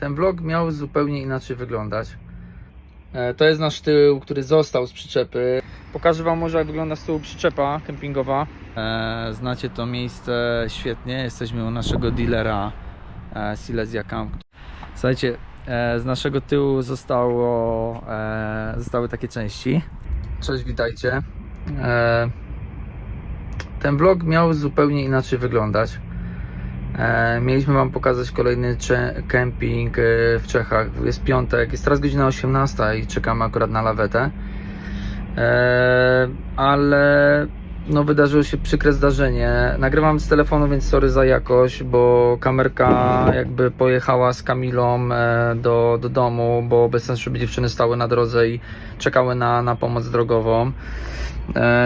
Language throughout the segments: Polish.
ten vlog miał zupełnie inaczej wyglądać. E, To jest nasz tył, który został z przyczepy. Pokażę Wam może jak wygląda z tyłu przyczepa kempingowa. E, Znacie to miejsce świetnie. Jesteśmy u naszego dealera e, Silesia Camp. Słuchajcie, z naszego tyłu zostało, zostały takie części. Cześć, witajcie. Ten vlog miał zupełnie inaczej wyglądać. E, Mieliśmy Wam pokazać kolejny kemping e, w Czechach. Jest piątek, jest teraz godzina 18 i czekamy akurat na lawetę. E, Ale no wydarzyło się przykre zdarzenie. Nagrywam z telefonu, więc sorry za jakość, bo kamerka jakby pojechała z Kamilą do, do domu, bo bez sensu, żeby dziewczyny stały na drodze i czekały na, na pomoc drogową.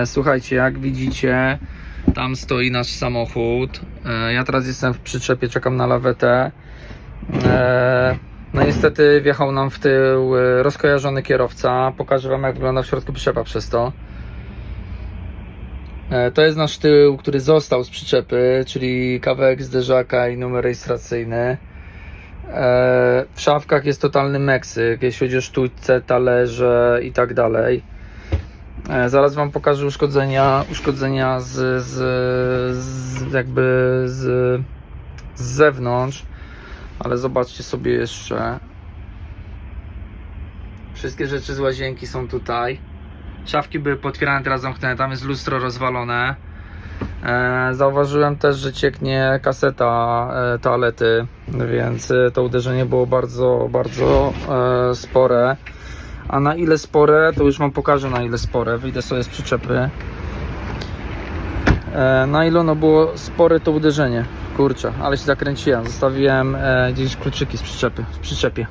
Słuchajcie, jak widzicie, tam stoi nasz samochód. E, Ja teraz jestem w przyczepie, czekam na lawetę. E, No niestety wjechał nam w tył e, rozkojarzony kierowca. Pokażę Wam jak wygląda w środku przyczepa przez to. To jest nasz tył, który został z przyczepy, czyli kawałek zderzaka i numer rejestracyjny. W szafkach jest totalny Meksyk, jeśli chodzi o sztućce, talerze i tak dalej. E, Zaraz Wam pokażę uszkodzenia, uszkodzenia z, z, z jakby z, z zewnątrz, ale zobaczcie sobie jeszcze. Wszystkie rzeczy z łazienki są tutaj. Szafki były potwierane, teraz zamknięte, tam jest lustro rozwalone. E, zauważyłem też, że cieknie kaseta e, toalety, więc to uderzenie było bardzo, bardzo spore. A na ile spore, to już Wam pokażę na ile spore. Wyjdę sobie z przyczepy. E, na ile ono było spore to uderzenie. Kurczę, ale się zakręciłem. Zostawiłem e, gdzieś kluczyki z przyczepy, w przyczepie.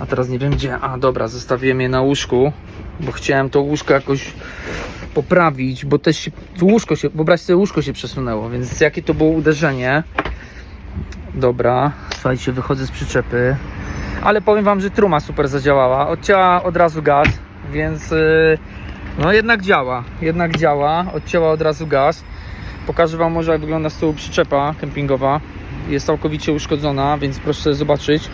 A teraz nie wiem gdzie. A dobra, zostawiłem je na łóżku, bo chciałem to łóżko jakoś poprawić, bo też się, łóżko się, wyobraź sobie, łóżko się przesunęło, więc jakie to było uderzenie. Dobra, słuchajcie, wychodzę z przyczepy ale powiem Wam, że truma super zadziałała. Odcięła od razu gaz, więc yy, no jednak działa. Jednak działa. Odcięła od razu gaz. Pokażę Wam może jak wygląda z tyłu przyczepa kempingowa. Jest całkowicie uszkodzona, więc proszę zobaczyć.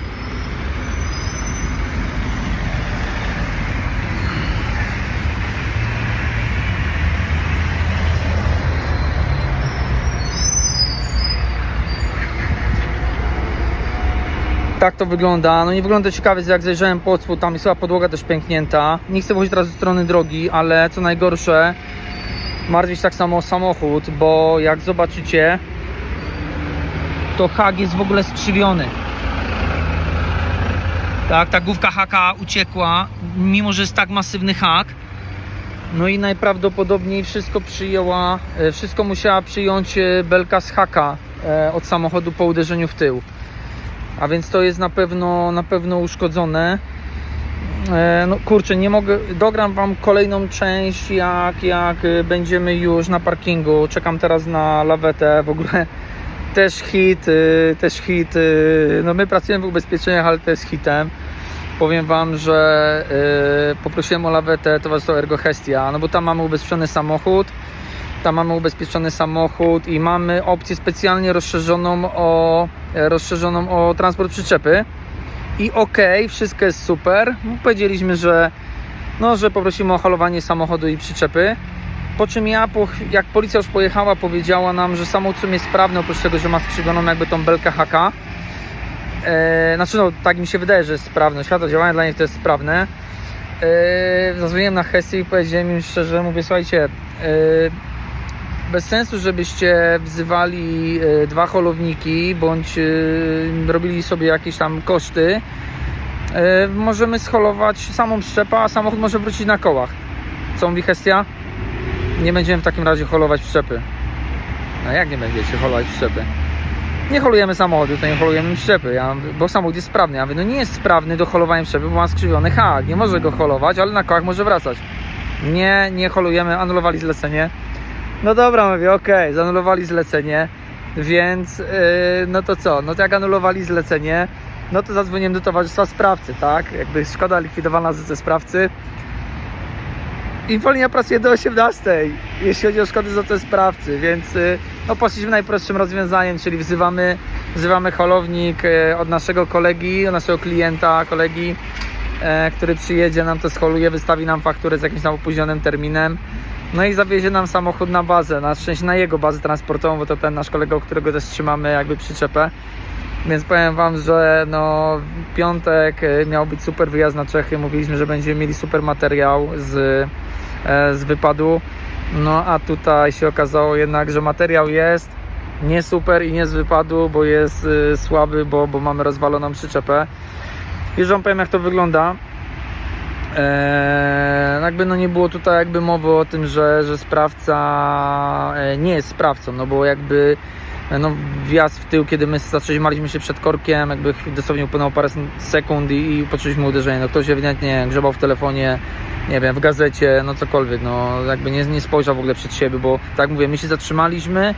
Tak to wygląda. No nie wygląda ciekawie, jak zajrzałem pod spód, tam jest chyba podłoga też pęknięta. Nie chcę wchodzić teraz ze strony drogi, ale co najgorsze, martwić tak samo samochód, bo jak zobaczycie, to hak jest w ogóle skrzywiony. Tak, ta główka haka uciekła, mimo że jest tak masywny hak. No i najprawdopodobniej wszystko przyjęła, e, wszystko musiała przyjąć e, belka z haka e, od samochodu po uderzeniu w tył a więc to jest na pewno, na pewno uszkodzone. E, No kurczę, nie mogę, dogram Wam kolejną część, jak, jak y, będziemy już na parkingu. Czekam teraz na lawetę, w ogóle też hit, y, też hit. No my pracujemy w ubezpieczeniach, ale to jest hitem. Powiem Wam, że poprosiłem o lawetę towarzystwo Ergo Hestia, no bo tam mamy ubezpieczony samochód, tam mamy ubezpieczony samochód i mamy opcję specjalnie rozszerzoną o, e, rozszerzoną o transport przyczepy. I okej, wszystko jest super. Powiedzieliśmy, że, no, że poprosimy o halowanie samochodu i przyczepy. Po czym ja, po, jak policja już pojechała, powiedziała nam, że samochód w sumie jest sprawny, oprócz tego, że ma skrzywioną jakby tą belkę haka. E, znaczy, no, tak mi się wydaje, że jest sprawne. Światło działania dla nich to jest sprawne. E, zadzwoniłem na Hesję i powiedziałem im szczerze, mówię, słuchajcie, e, bez sensu, żebyście wzywali e, dwa holowniki bądź e, robili sobie jakieś tam koszty. E, Możemy scholować samą szczepę, a samochód może wrócić na kołach. Co mówi Hestia? Nie będziemy w takim razie holować przyczepy. No jak nie będziecie holować przyczepy? Nie holujemy samochodu, to nie holujemy przyczepy, ja, bo samochód jest sprawny. Ja mówię, no nie jest sprawny do holowania przyczepy, bo ma skrzywiony hak, nie może go holować, ale na kołach może wracać. Nie, nie holujemy, anulowali zlecenie. No dobra, mówię, okej, zanulowali zlecenie, więc yy, no to co? No to jak anulowali zlecenie, no to zadzwoniłem do towarzystwa sprawcy, tak? Jakby szkoda likwidowana ze sprawcy. Infolinia pracuje do 18, jeśli chodzi o szkody za te sprawcy, więc yy, no poszliśmy najprostszym rozwiązaniem, czyli wzywamy wzywamy holownik e, od naszego kolegi, od naszego klienta, kolegi, e, który przyjedzie, nam to scholuje, wystawi nam fakturę z jakimś tam opóźnionym terminem. No i zawiezie nam samochód na bazę, na szczęście na jego bazę transportową, bo to ten nasz kolega, którego też trzymamy jakby przyczepę. Więc powiem Wam, że no piątek e, miał być super wyjazd na Czechy. Mówiliśmy, że będziemy mieli super materiał z, e, z wypadu. No a tutaj się okazało jednak, że materiał jest nie super i nie z wypadu, bo jest e, słaby, bo, bo mamy rozwaloną przyczepę. Już Wam powiem jak to wygląda. Eee, jakby no nie było tutaj jakby mowy o tym, że, że sprawca e, nie jest sprawcą, no bo jakby e, no, wjazd w tył, kiedy my zatrzymaliśmy się przed korkiem, jakby dosłownie upłynęło parę sekund i, i poczuliśmy uderzenie. No, ktoś ewidentnie grzebał w telefonie, nie wiem, w gazecie, no cokolwiek, no jakby nie, nie spojrzał w ogóle przed siebie, bo tak mówię, my się zatrzymaliśmy,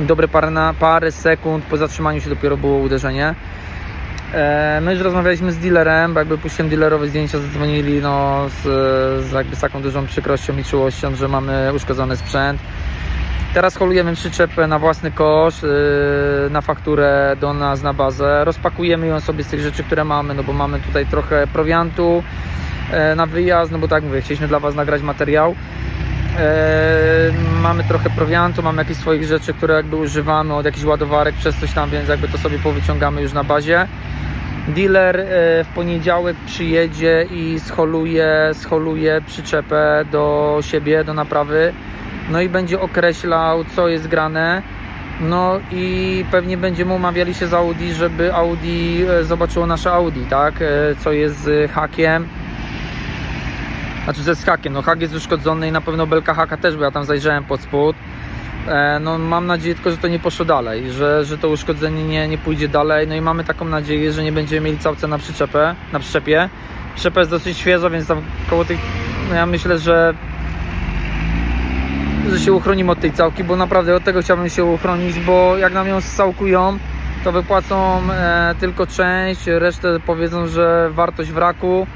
dobre parę, na, parę sekund po zatrzymaniu się dopiero było uderzenie. E, My już rozmawialiśmy z dealerem, bo jakby puściłem dealerowe zdjęcia, zadzwonili no, z, z, jakby z taką dużą przykrością i czułością, że mamy uszkodzony sprzęt. Teraz holujemy przyczepę na własny kosz, yy, na fakturę do nas na bazę. Rozpakujemy ją sobie z tych rzeczy, które mamy, no bo mamy tutaj trochę prowiantu e, na wyjazd, no bo tak mówię, chcieliśmy dla Was nagrać materiał. E, mamy trochę prowiantu, mamy jakieś swoich rzeczy, które jakby używamy od jakichś ładowarek przez coś tam, więc jakby to sobie powyciągamy już na bazie. Dealer e, w poniedziałek przyjedzie i scholuje, scholuje przyczepę do siebie, do naprawy. No i będzie określał, co jest grane. No i pewnie będziemy umawiali się z Audi, żeby Audi e, zobaczyło nasze Audi, tak? Co jest z hakiem. Znaczy ze z hakiem. No hak jest uszkodzony i na pewno belka haka też, bo ja tam zajrzałem pod spód. E, No mam nadzieję tylko, że to nie poszło dalej, że, że to uszkodzenie nie, nie pójdzie dalej. No i mamy taką nadzieję, że nie będziemy mieli całce na przyczepę, na przyczepie. Przyczepa jest dosyć świeża, więc tam koło tych, no ja myślę, że że się uchronimy od tej całki, bo naprawdę od tego chciałbym się uchronić, bo jak nam ją scałkują, to wypłacą e, tylko część, resztę powiedzą, że wartość wraku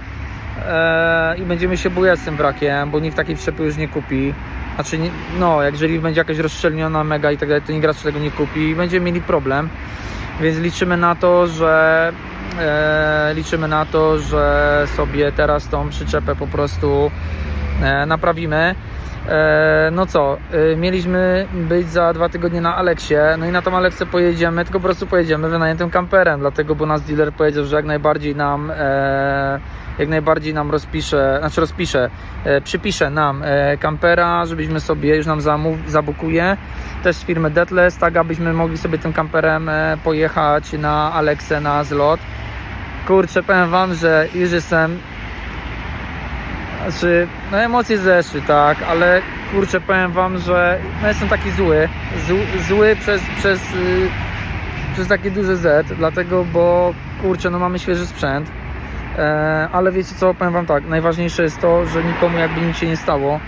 i będziemy się bujać z tym wrakiem, bo nikt takiej przyczepy już nie kupi. Znaczy, no, jeżeli będzie jakaś rozszczelniona mega i tak dalej, to nikt raczej tego nie kupi i będziemy mieli problem. Więc liczymy na to, że e, liczymy na to, że sobie teraz tą przyczepę po prostu naprawimy. E, no co, e, mieliśmy być za dwa tygodnie na Aleksie, no i na tą Aleksę pojedziemy, tylko po prostu pojedziemy wynajętym kamperem, dlatego, bo nas dealer powiedział, że jak najbardziej nam e, jak najbardziej nam rozpisze, znaczy rozpisze, e, przypisze nam e, kampera, żebyśmy sobie, już nam zamów, zabukuje, też z firmy Deathless, tak abyśmy mogli sobie tym kamperem e, pojechać na Aleksę na zlot. Kurczę, powiem Wam, że już jestem znaczy, no emocje zeszły, tak, ale kurczę, powiem wam, że no jestem taki zły, zły, przez, przez, yy, przez takie duże Z, dlatego, bo kurczę, no mamy świeży sprzęt, e, ale wiecie co, powiem wam tak, najważniejsze jest to, że nikomu jakby nic się nie stało,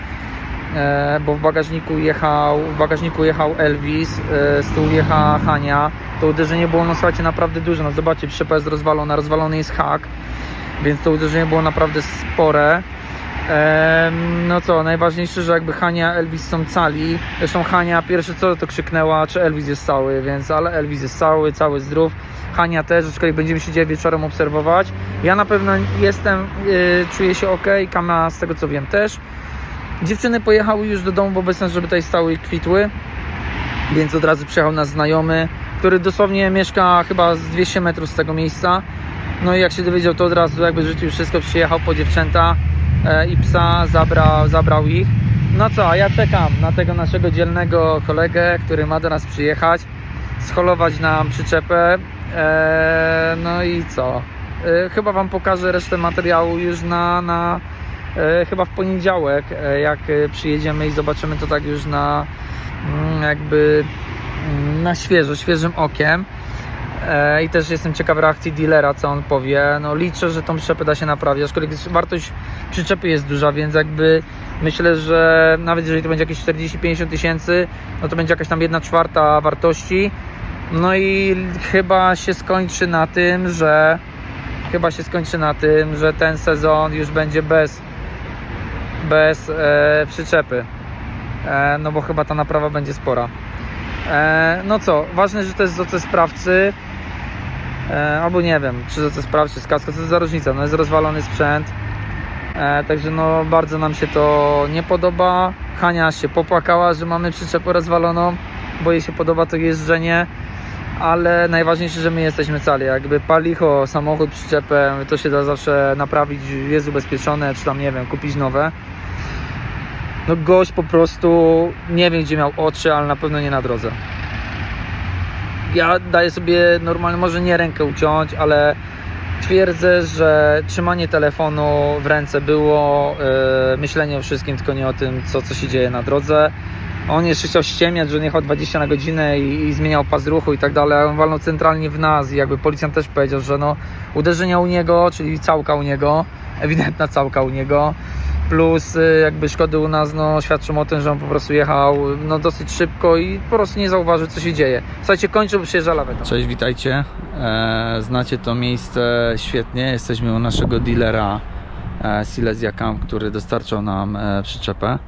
e, bo w bagażniku jechał, w bagażniku jechał Elvis, e, z tyłu jechała Hania, to uderzenie było, no słuchajcie, naprawdę duże, no zobaczcie, przyczepa jest rozwalona, rozwalony jest hak, więc to uderzenie było naprawdę spore. No co, najważniejsze, że jakby Hania, Elvis są cali. Zresztą Hania pierwsze co to krzyknęła, czy Elvis jest cały, więc ale Elvis jest cały, cały zdrów. Hania też, aczkolwiek będziemy się dzisiaj wieczorem obserwować. Ja na pewno jestem, y, czuję się ok, Kama z tego co wiem też. Dziewczyny pojechały już do domu, bo bez sensu, żeby tutaj stały i kwitły. Więc od razu przyjechał nasz znajomy, który dosłownie mieszka chyba z 200 metrów z tego miejsca. No i jak się dowiedział, to od razu jakby rzucił wszystko, przyjechał po dziewczęta i psa, zabrał, zabrał ich. No co, a ja czekam na tego naszego dzielnego kolegę, który ma do nas przyjechać, scholować nam przyczepę. E, no i co? E, chyba Wam pokażę resztę materiału już na, na e, chyba w poniedziałek, e, jak e, przyjedziemy i zobaczymy to tak już na mm, jakby mm, na świeżo, świeżym okiem. E, I też jestem ciekaw reakcji dealera, co on powie. No liczę, że tą przyczepę da się naprawić, aczkolwiek wartość przyczepy jest duża, więc jakby myślę, że nawet jeżeli to będzie jakieś 40-50 tysięcy, no to będzie jakaś tam 1 czwarta wartości. No i chyba się skończy na tym, że chyba się skończy na tym, że ten sezon już będzie bez bez e, przyczepy. E, no bo chyba ta naprawa będzie spora. E, no co, ważne, że to jest z sprawcy. E, albo nie wiem, czy za co sprawdź, czy z kasko, co to za różnica, no jest rozwalony sprzęt. E, także no bardzo nam się to nie podoba. Hania się popłakała, że mamy przyczepę rozwaloną, bo jej się podoba to jeżdżenie. Ale najważniejsze, że my jesteśmy cali. Jakby palicho, samochód, przyczepę, to się da zawsze naprawić, jest ubezpieczone, czy tam nie wiem, kupić nowe. No gość po prostu nie wiem gdzie miał oczy, ale na pewno nie na drodze. Ja daję sobie normalnie, może nie rękę uciąć, ale twierdzę, że trzymanie telefonu w ręce było yy, myślenie o wszystkim, tylko nie o tym, co, co się dzieje na drodze. On jeszcze chciał ściemniać, że on jechał 20 na godzinę i, i zmieniał pas ruchu i tak dalej, a on walnął centralnie w nas i jakby policjant też powiedział, że no uderzenia u niego, czyli całka u niego, ewidentna całka u niego, plus y, jakby szkody u nas no, świadczą o tym, że on po prostu jechał no, dosyć szybko i po prostu nie zauważył co się dzieje. Słuchajcie, bo przyjeżdża laweta. Cześć, witajcie. E, znacie to miejsce świetnie. Jesteśmy u naszego dealera e, Silesia Camp, który dostarczał nam e, przyczepę.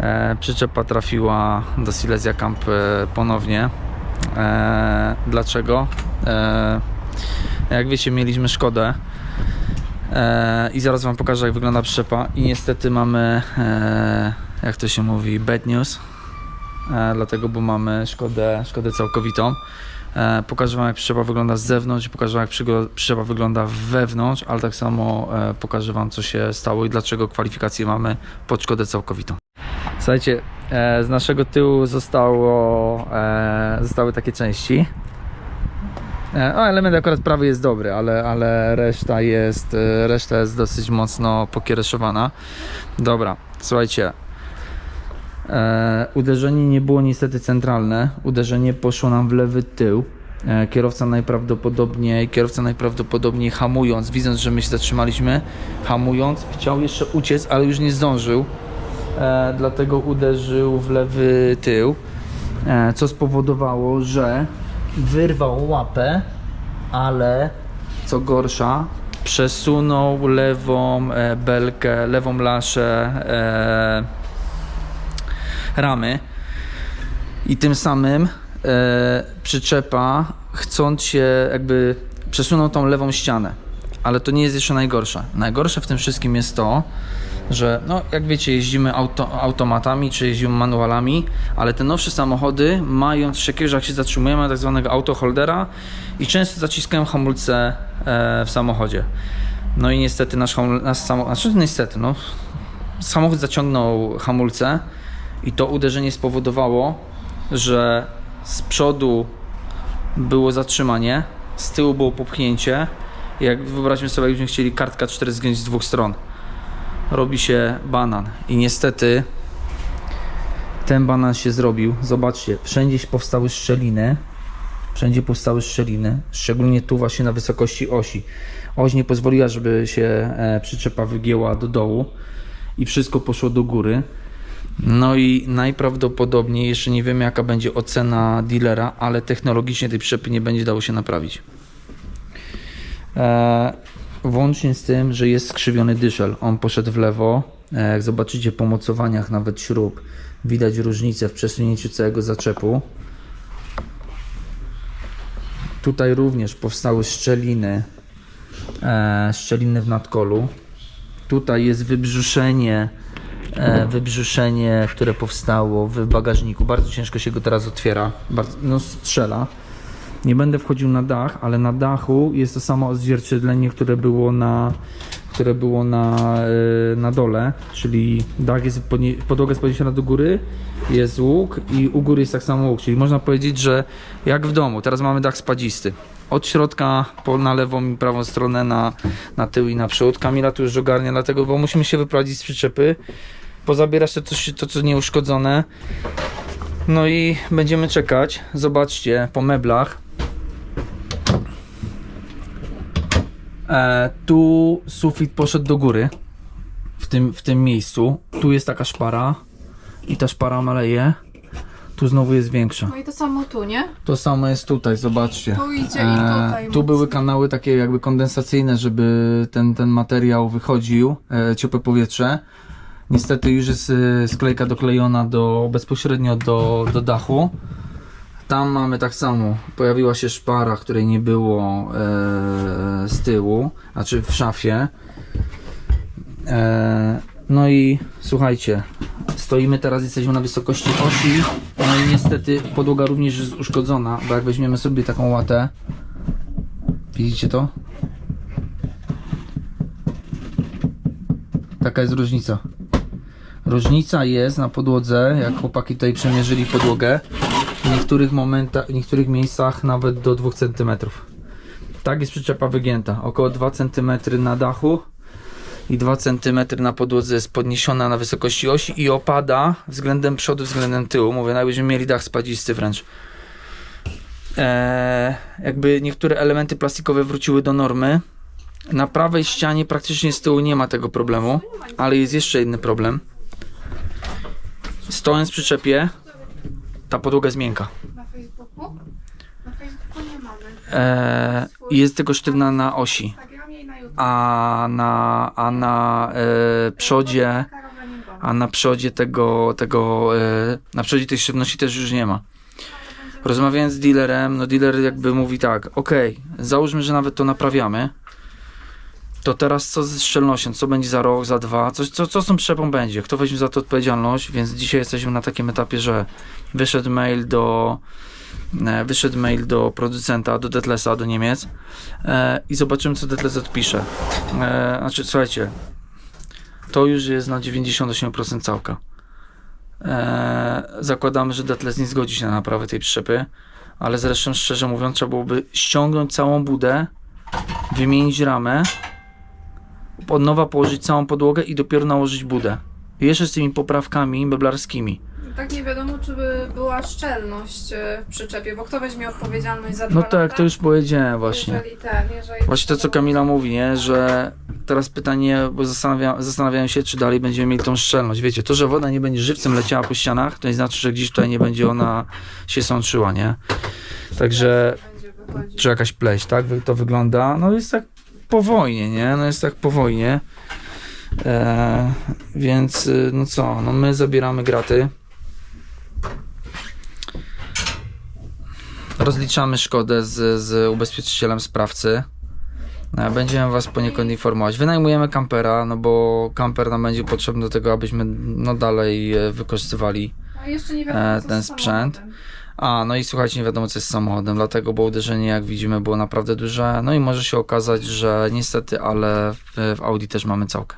E, przyczepa trafiła do Silesia Camp ponownie. Dlaczego? Jak wiecie, mieliśmy szkodę. E, I zaraz Wam pokażę, jak wygląda przyczepa. I niestety mamy, e, jak to się mówi, bad news. E, dlatego, bo mamy szkodę, szkodę całkowitą. Pokażę Wam, jak przyczepa wygląda z zewnątrz i pokażę Wam, jak przyczepa wygląda wewnątrz, ale tak samo pokażę Wam, co się stało i dlaczego kwalifikacje mamy pod szkodę całkowitą. Słuchajcie, z naszego tyłu zostało, zostały takie części. E, O, element akurat prawy jest dobry, ale, ale reszta jest e, reszta jest dosyć mocno pokiereszowana. Dobra, słuchajcie. E, uderzenie nie było niestety centralne. Uderzenie poszło nam w lewy tył. E, kierowca najprawdopodobniej, kierowca najprawdopodobniej hamując, widząc, że my się zatrzymaliśmy, hamując, chciał jeszcze uciec, ale już nie zdążył. E, dlatego uderzył w lewy tył, e, co spowodowało, że wyrwał łapę, ale co gorsza, przesunął lewą e, belkę, lewą laszę e, ramy i tym samym e, przyczepa, chcąc się jakby przesunął tą lewą ścianę. Ale to nie jest jeszcze najgorsze. Najgorsze w tym wszystkim jest to, że no, jak wiecie, jeździmy auto, automatami czy jeździmy manualami, ale te nowsze samochody mają że jak się zatrzymujemy, tak zwanego autoholdera i często zaciskają hamulce e, w samochodzie. No i niestety nasz, nasz samochód, znaczy niestety, no, samochód zaciągnął hamulce i to uderzenie spowodowało, że z przodu było zatrzymanie, z tyłu było popchnięcie. Jak wyobraźmy sobie, jakbyśmy chcieli kartka 4 zgiąć z dwóch stron. Robi się banan. I niestety ten banan się zrobił. Zobaczcie, wszędzie powstały szczeliny. Wszędzie powstały szczeliny, szczególnie tu właśnie na wysokości osi. Oś nie pozwoliła, żeby się e, przyczepa wygięła do dołu i wszystko poszło do góry. No i najprawdopodobniej, jeszcze nie wiemy jaka będzie ocena dealera, ale technologicznie tej przyczepy nie będzie dało się naprawić. E, włącznie z tym, że jest skrzywiony dyszel. On poszedł w lewo. E, jak zobaczycie po mocowaniach nawet śrub, widać różnicę w przesunięciu całego zaczepu. Tutaj również powstały szczeliny, e, szczeliny w nadkolu. Tutaj jest wybrzuszenie, e, wybrzuszenie, które powstało w bagażniku. Bardzo ciężko się go teraz otwiera, bardzo, no strzela. Nie będę wchodził na dach, ale na dachu jest to samo odzwierciedlenie, które było na, które było na, e, na dole, czyli dach jest podłoga jest podniesiona do góry, jest łuk i u góry jest tak samo łuk, czyli można powiedzieć, że jak w domu. Teraz mamy dach spadzisty. Od środka po, na lewą i prawą stronę, na, na tył i na przód. Kamila tu już ogarnia, dlatego, bo musimy się wyprowadzić z przyczepy, pozabierać to, co, się- to, co nieuszkodzone. No i będziemy czekać. Zobaczcie po meblach. E, tu sufit poszedł do góry. W tym, w tym miejscu. Tu jest taka szpara. I ta szpara maleje. Tu znowu jest większa. No i to samo tu, nie? To samo jest tutaj, zobaczcie. E, Tu idzie i tutaj tu mocno. były kanały takie jakby kondensacyjne, żeby ten, ten materiał wychodził, e, ciepłe powietrze. Niestety już jest e, sklejka doklejona do, bezpośrednio do, do dachu. Tam mamy tak samo. Pojawiła się szpara, której nie było e, z tyłu, znaczy w szafie. E, no i słuchajcie, stoimy teraz, jesteśmy na wysokości osi. No i niestety podłoga również jest uszkodzona, bo jak weźmiemy sobie taką łatę, widzicie to? Taka jest różnica. Różnica jest na podłodze, jak chłopaki tutaj przemierzyli podłogę, w niektórych momentach, w niektórych miejscach nawet do 2 cm. Tak jest przyczepa wygięta. Około 2 cm na dachu i 2 cm na podłodze jest podniesiona na wysokości osi i opada względem przodu, względem tyłu. Mówię, no jakbyśmy mieli dach spadzisty wręcz. Eee, jakby niektóre elementy plastikowe wróciły do normy. Na prawej ścianie praktycznie z tyłu nie ma tego problemu, ale jest jeszcze inny problem. Stojąc w przyczepie, ta podłoga jest miękka. Na Facebooku? Na Facebooku nie mamy. I jest tylko sztywna na osi, a na, a na e, przodzie, a na przodzie tego, tego e, na przodzie tej sztywności też już nie ma. Rozmawiając z dealerem, no dealer jakby mówi tak, ok, załóżmy, że nawet to naprawiamy, to teraz co ze szczelnością, co będzie za rok, za dwa, co, co, co z tą przyczepą będzie, kto weźmie za to odpowiedzialność, więc dzisiaj jesteśmy na takim etapie, że wyszedł mail do e, wyszedł mail do producenta, do Detlesa, do Niemiec e, i zobaczymy, co Detles odpisze. E, znaczy, słuchajcie, to już jest na 98% całka. E, zakładamy, że Detles nie zgodzi się na naprawę tej przyczepy, ale zresztą szczerze mówiąc trzeba byłoby ściągnąć całą budę, wymienić ramę, od nowa położyć całą podłogę i dopiero nałożyć budę. Jeszcze z tymi poprawkami meblarskimi. Tak nie wiadomo, czy by była szczelność e, w przyczepie, bo kto weźmie odpowiedzialność za No dwa tak, lata? to już powiedziałem właśnie. Jeżeli ten, jeżeli Właśnie to, co Kamila mówi, nie? że teraz pytanie, bo zastanawia, zastanawiałem się, czy dalej będziemy mieli tą szczelność. Wiecie, to, że woda nie będzie żywcem leciała po ścianach, to nie znaczy, że gdzieś tutaj nie będzie ona się sączyła, nie? Także, będzie wychodzić. czy jakaś pleść, tak? To wygląda, no jest tak po wojnie, nie? No jest tak po wojnie. E, więc, y, no co, no my zabieramy graty. Rozliczamy szkodę z, z ubezpieczycielem sprawcy. E, Będziemy Was poniekąd informować. Wynajmujemy kampera, no bo kamper nam będzie potrzebny do tego, abyśmy no dalej e, wykorzystywali. Wiadomo, e, ten sprzęt. A, no i słuchajcie, nie wiadomo co jest samochodem, dlatego, bo uderzenie, jak widzimy, było naprawdę duże. No i może się okazać, że niestety, ale w, w Audi też mamy całkę.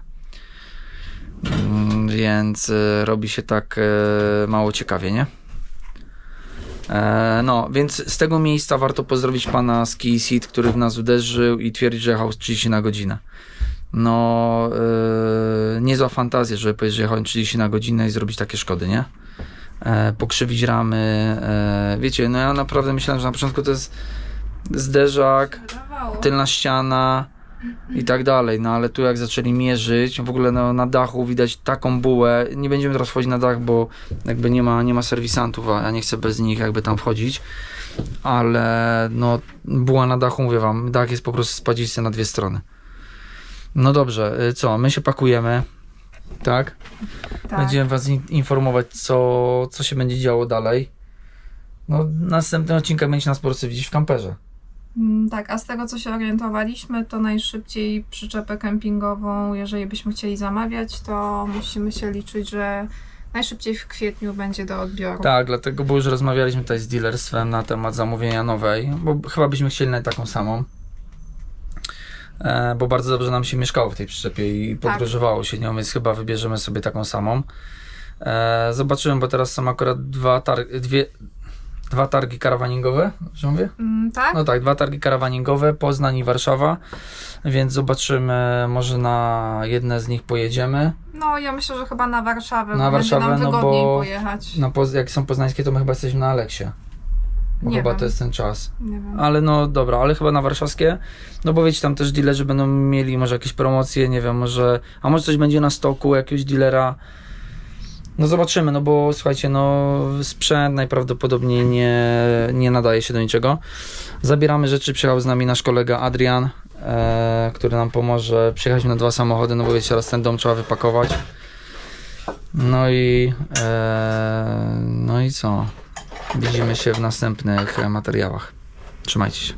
Mm, Więc e, robi się tak e, mało ciekawie, nie? E, no, więc z tego miejsca warto pozdrowić pana z Seat, który w nas uderzył i twierdzi, że jechał 30 na godzinę. No, e, niezła fantazja, żeby powiedzieć, że jechałem 30 na godzinę i zrobić takie szkody, nie? E, pokrzywić ramy, e, wiecie, no ja naprawdę myślałem, że na początku to jest zderzak, tylna ściana i tak dalej, no ale tu jak zaczęli mierzyć, w ogóle no, na dachu widać taką bułę, nie będziemy teraz wchodzić na dach, bo jakby nie ma, nie ma serwisantów, a ja nie chcę bez nich jakby tam wchodzić, ale no buła na dachu, mówię wam, dach jest po prostu spadzisty na dwie strony. No dobrze, y, co, my się pakujemy, tak? Tak. Będziemy Was in- informować, co, co się będzie działo dalej. No, następny odcinek będzie nas po prostu widzieć w kamperze. Mm, Tak, a z tego co się orientowaliśmy, to najszybciej przyczepę kempingową, jeżeli byśmy chcieli zamawiać, to musimy się liczyć, że najszybciej w kwietniu będzie do odbioru. Tak, dlatego, bo już rozmawialiśmy tutaj z dealerstwem na temat zamówienia nowej, bo chyba byśmy chcieli na taką samą. E, bo bardzo dobrze nam się mieszkało w tej przyczepie i Tak. podróżowało się nią, więc chyba wybierzemy sobie taką samą. E, zobaczymy, bo teraz są akurat dwa, tar- dwie, dwa targi karawaningowe, że mówię? Mm, tak? No tak, dwa targi karawaningowe, Poznań i Warszawa, więc zobaczymy, może na jedne z nich pojedziemy. No, ja myślę, że chyba na Warszawę, Na Warszawę, nam no wygodniej bo- pojechać. Na jak są poznańskie, to my chyba jesteśmy na Aleksie. Bo Nie chyba wiem. to jest ten czas. Nie wiem. Ale no dobra, ale chyba na warszawskie. No bo wiecie, tam też dealerzy będą mieli może jakieś promocje, nie wiem, może. A może coś będzie na stoku, jakiegoś dealera. No zobaczymy, no bo słuchajcie, no sprzęt najprawdopodobniej nie, nie nadaje się do niczego. Zabieramy rzeczy, przyjechał z nami nasz kolega Adrian, e, który nam pomoże. Przyjechaliśmy na dwa samochody, no bo wiecie, teraz ten dom trzeba wypakować. No i e, no i co? Widzimy się w następnych e, materiałach. Trzymajcie się.